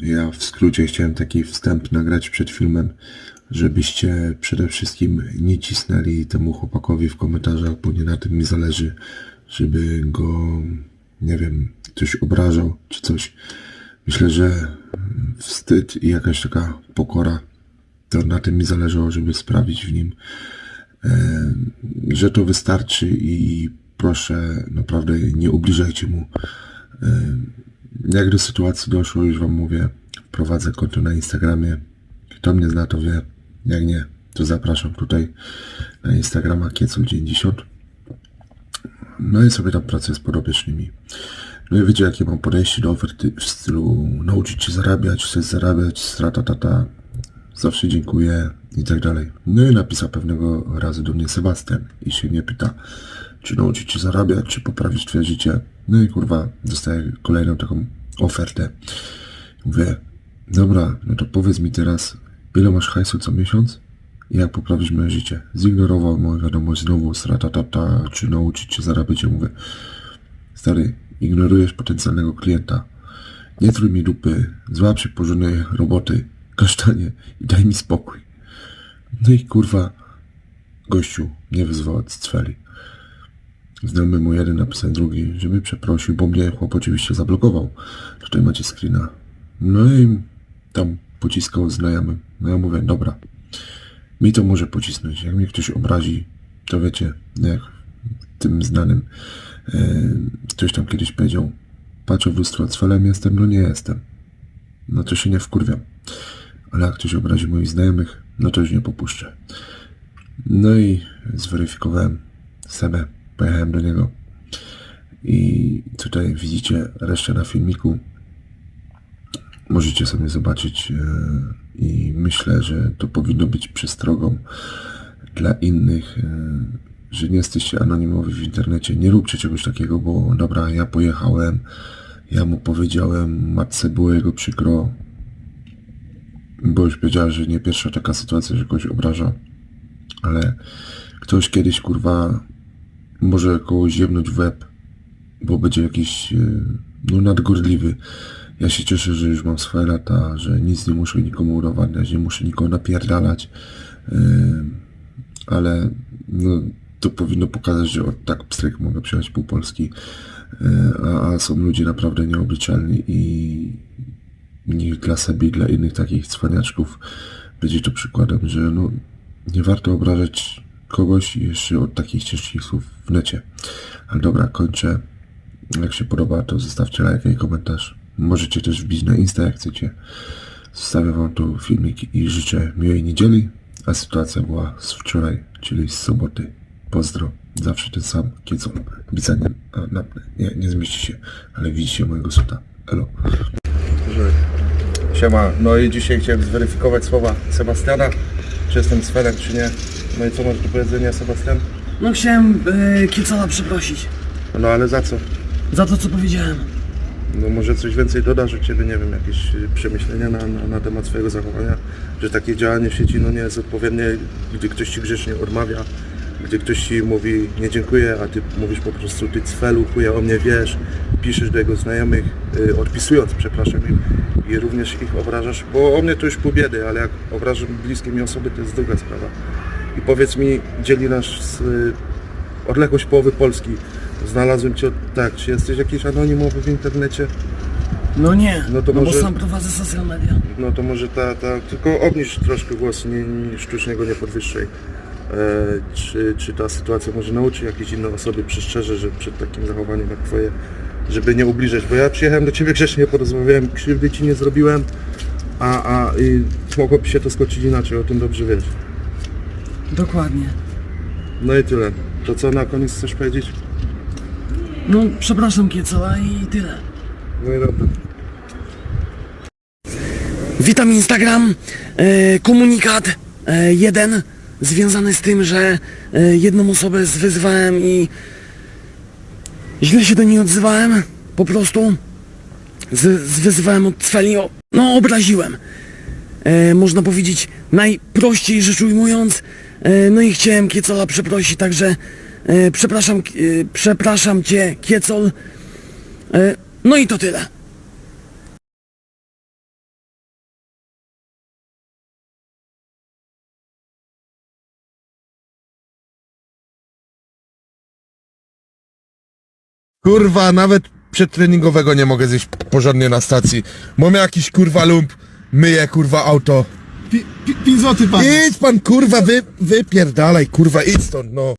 Ja w skrócie chciałem taki wstęp nagrać przed filmem, żebyście przede wszystkim nie cisnęli temu chłopakowi w komentarzach, bo nie na tym mi zależy, żeby go, nie wiem, ktoś obrażał czy coś. Myślę, że wstyd i jakaś taka pokora, to na tym mi zależało, żeby sprawić w nim, e, że to wystarczy i proszę, naprawdę nie ubliżajcie mu. Jak do sytuacji doszło, już wam mówię, prowadzę konto na Instagramie. Kto mnie zna, to wie. Jak nie, to zapraszam tutaj na Instagrama Kiecol90. No i sobie tam pracuję z podopiecznymi. No i wiecie, jakie mam podejście do oferty w stylu nauczyć się zarabiać, chcesz zarabiać, strata tata, zawsze dziękuję i tak dalej. No i napisał pewnego razu do mnie Sebastian i się mnie pyta, czy nauczyć się zarabiać, czy poprawić twoje życie. No i kurwa, dostaję kolejną taką ofertę. Mówię, dobra, no to powiedz mi teraz, ile masz hajsu co miesiąc jak poprawić moje życie. Zignorował moją wiadomość znowu, strata tata, czy nauczyć się zarabiać. Ja mówię, stary, ignorujesz potencjalnego klienta. Nie trój mi dupy, złap się porządnej roboty, kasztanie i daj mi spokój. No i kurwa, gościu nie wyzwał od cweli. Znajomy mu jeden napisał drugi, żeby przeprosił, bo mnie chłop oczywiście zablokował. Tutaj macie screena. No i tam pociskał znajomym. No ja mówię, dobra. Mi to może pocisnąć. Jak mnie ktoś obrazi, to wiecie, jak tym znanym e, ktoś tam kiedyś powiedział, patrzę w lustro, cwelem jestem, no nie jestem. No to się nie wkurwiam. Ale jak ktoś obrazi moich znajomych, no to już nie popuszczę. No i zweryfikowałem Sebę, pojechałem do niego i tutaj widzicie resztę na filmiku. Możecie sobie zobaczyć e, i myślę, że to powinno być przestrogą dla innych, e, że nie jesteście anonimowi w internecie. Nie róbcie czegoś takiego, bo dobra, ja pojechałem, ja mu powiedziałem, matce było jego przykro, bo już powiedziała, że nie pierwsza taka sytuacja, że kogoś obraża, ale ktoś kiedyś kurwa może kogoś ziemnąć w łeb, bo będzie jakiś e, no nadgorliwy. Ja się cieszę, że już mam swoje lata, że nic nie muszę nikomu udowadniać, nie muszę nikogo napierdalać, e, ale no, to powinno pokazać, że od tak pstryk mogę przejechać pół Polski, e, a, a są ludzie naprawdę nieobliczalni i niech dla siebie i dla innych takich cwaniaczków będzie to przykładem, że no, nie warto obrażać kogoś jeszcze od takich ciężkich słów w necie. Ale dobra, kończę. Jak się podoba, to zostawcie lajka i komentarz. Możecie też wbić na Insta, jak chcecie. Zostawiam wam tu filmik i życzę miłej niedzieli. A sytuacja była z wczoraj, czyli z soboty. Pozdro. Zawsze ten sam kiecol. Pisanie, a, na, nie, nie zmieści się, ale widzicie mojego suta. Elo. Siema, no i dzisiaj chciałem zweryfikować słowa Sebastiana, czy jestem Sferem, czy nie. No i co masz do powiedzenia, Sebastian? No chciałem e, Kiecala przeprosić No ale za co? za to, co powiedziałem. No może coś więcej dodasz od Ciebie, nie wiem, jakieś y, przemyślenia na, na, na temat swojego zachowania, że takie działanie w sieci no nie jest odpowiednie, gdy ktoś Ci grzecznie odmawia, gdy ktoś Ci mówi nie dziękuję, a Ty mówisz po prostu Ty cfelu, chuja o mnie wiesz, piszesz do jego znajomych, y, odpisując, przepraszam, im, i również ich obrażasz, bo o mnie to już pół biedy, ale jak obrażam bliskie mi osoby, to jest druga sprawa. I powiedz mi, dzieli nas y, odległość połowy Polski. Znalazłem Cię, od- tak, czy jesteś jakiś anonimowy w internecie? No nie, No to no może- bo sam prowadzę social media. No to może ta, ta tylko obniż troszkę głos, nie, nie sztucznie go nie podwyższaj. E, czy, czy ta sytuacja może nauczy jakieś inne osoby, przyszczerze, że przed takim zachowaniem jak Twoje, żeby nie ubliżać, bo ja przyjechałem do Ciebie grzecznie, porozmawiałem, krzywdy Ci nie zrobiłem, a, a mogłoby się to skończyć inaczej, o tym dobrze wiesz. Dokładnie. No i tyle. To co na koniec chcesz powiedzieć? No przepraszam Kiecala i tyle. No i dobra. Witam Instagram. E, komunikat e, jeden związany z tym, że e, jedną osobę zwyzwałem i źle się do niej odzywałem. Po prostu z, zwyzywałem od cweli. No obraziłem e, można powiedzieć, najprościej rzecz ujmując. E, no i chciałem Kiecola przeprosić, także e, przepraszam, e, przepraszam Cię, Kiecol. E, no i to tyle. Kurwa, nawet przedtreningowego nie mogę zjeść porządnie na stacji, bo miał jakiś kurwa lump myję kurwa auto. Pi, pi, 5 zł pan. Idź pan kurwa, wy, wypierdalaj kurwa, idź stąd no.